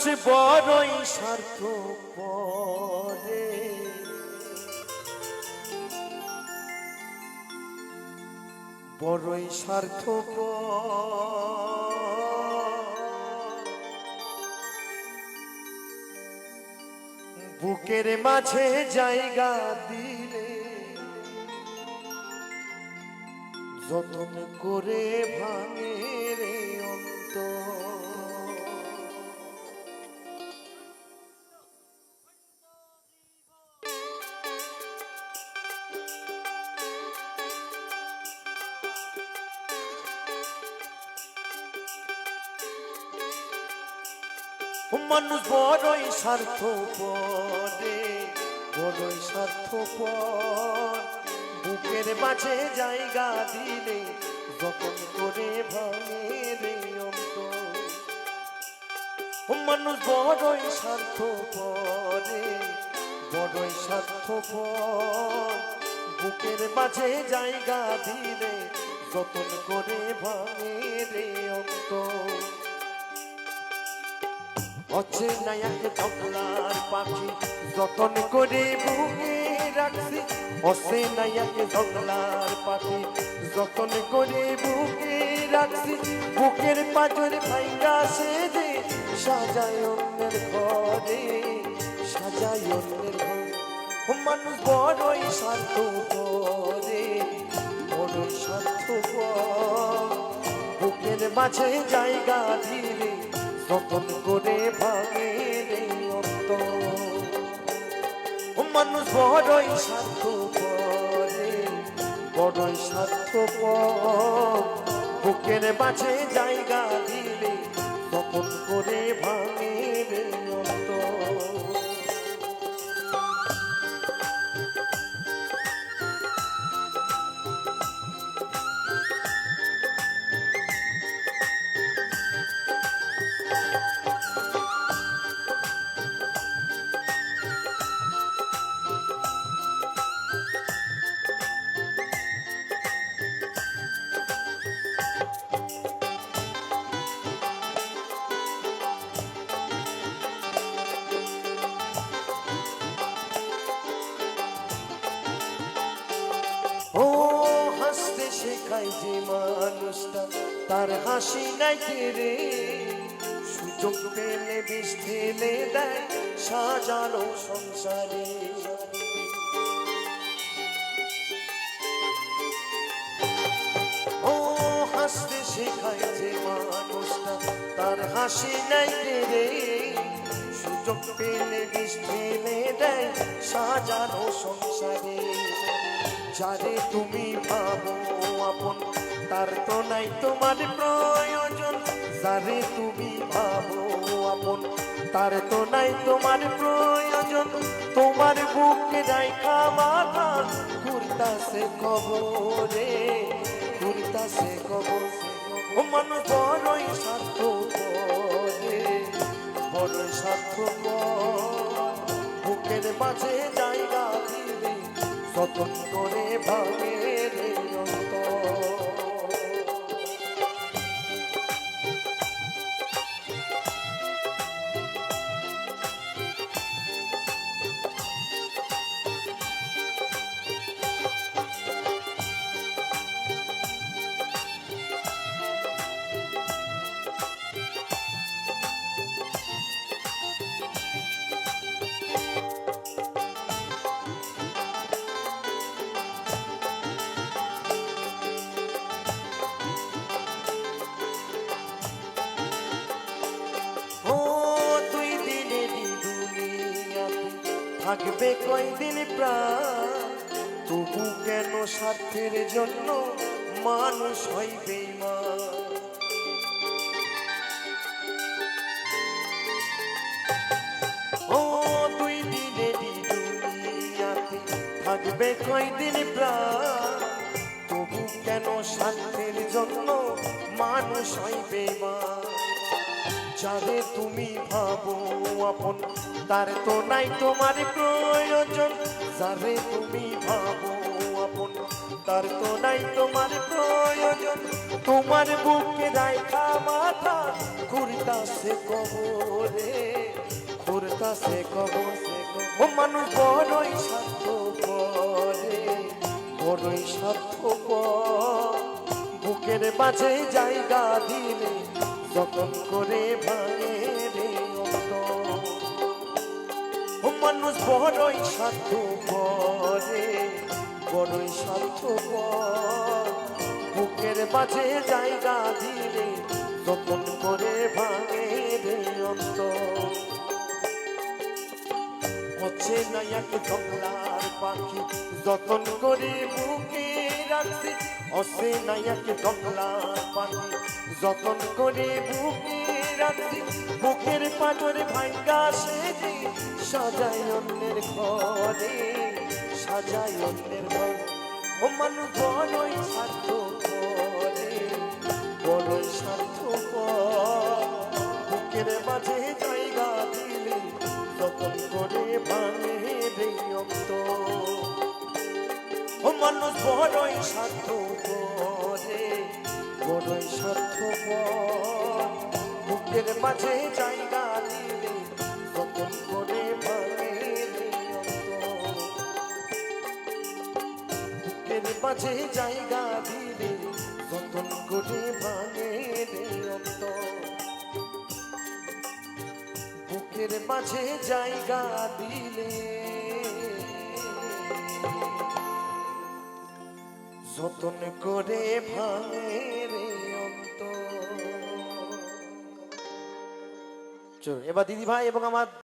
মানুষ বড়ই স্বার্থ পরে বড়ই স্বার্থ বুকের মাঝে জায়গা দিলে যতন করে ভাঙে রে অন্তর। মানুষ বড়ই স্বার্থ পরে বড়ই স্বার্থ পর বুকের মাঝে জায়গা দিলে যখন করে ভাঙে রে অন্ত মানুষ বড়ই স্বার্থ পরে বড়ই স্বার্থ পর বুকের মাঝে জায়গা দিলে, যতন করে ভাঙে রে অন্ত অচেনা এক জঙ্গলার পাখি যতন করে বুকে রাখছি অচেনা এক জঙ্গলার পাখি যতন করে বুকে রাখছি বুকের পাজর ভাইরা সে যে সাজায় অন্যের ঘরে, সাজায় অন্যের ঘরে। মানুষ বড়ই শান্ত করে বড়ই শান্ত বুকের মাঝে জায়গা দিলে যতন করে ভাঙে মানুষ বড়ই স্বার্থ করে বড়ই স্বার্থ বুকের বাছে জায়গা দিলে তখন করে ভাঙে রে শেখায় যে মানুষটা, তার হাসি নাই রে সুযোগ পেলে বিষ ঢেলে দেয়, সাজানো সংসারে। ও হাসতে শেখায় যে মানুষটা, তার হাসি নাই রে সুযোগ পেলে বিষ ঢেলে দেয়, সাজানো সংসারে। যারে তুমি ভাবো আপন, তার তো নাই তোমার প্রয়োজন। যারে তুমি ভাবো আপন, তার তো নাই তোমার প্রয়োজন। তোমার বুকে রাইখা মাথা, ঘুরতাছে কবরে সে কবর। ও মানুষ বড়ই স্বার্থ করে বড়ই স্বার্থ বুকের মাঝে জায়গা দিলে যতন করে ভাঙে? থাকবে কয়দিন প্রাণ? তবু কেন স্বার্থের জন্য মানুষ হইবে মা ও তুই দিনেরই দুনিয়াতে থাকবে কয়দিন প্রাণ? তবু কেন স্বার্থের জন্য মানুষ হইবে মা যারে তুমি ভাবো আপন, তার তো নাই তোমার প্রয়োজন। যারে তুমি ভাবো আপন, তার তো নাই তোমার প্রয়োজন। তোমার বুকে রাইখা মাথা ঘুরতাছে কবরে ঘুরতাছে কবর। ও মানুষ, বড়ই স্বার্থ করে বড়ই স্বার্থ বুকের মাঝে জায়গা দিলে যতন করে ভাঙে রে মানুষ বড়ই স্বার্থ করে বড়ই স্বার্থ বুকের মাঝে জায়গা দিলে যতন করে ভাঙে রে অন্তর হচ্ছে না এক জঙ্গলার পাখি, যতন করে বুকে রাখছি হচ্ছে না এক জঙ্গলার পাখি যতন করে বুকে রাখছি বুকের পাজরে ভাঙ্গা সেজে, সাজাই অন্যের ঘরে, সাজাই অন্যের ঘর। ও মানুষ বড়ই স্বার্থ করে, বড়ই স্বার্থ বুকের মাঝে জায়গা দিলে যতন করে ভাঙে রে অন্তর। ও মানুষ বড়ই স্বার্থ বড়ই স্বার্থ বুকের মাঝে জায়গা দিলে যতন করে ভাঙে বুকের মাঝে জায়গা দিলে যতন করে ভাঙে বুকের মাঝে জায়গা দিলে যতন করে ভাঙে রে অন্তর। চলো এবার দিদি ভাই এবং আমার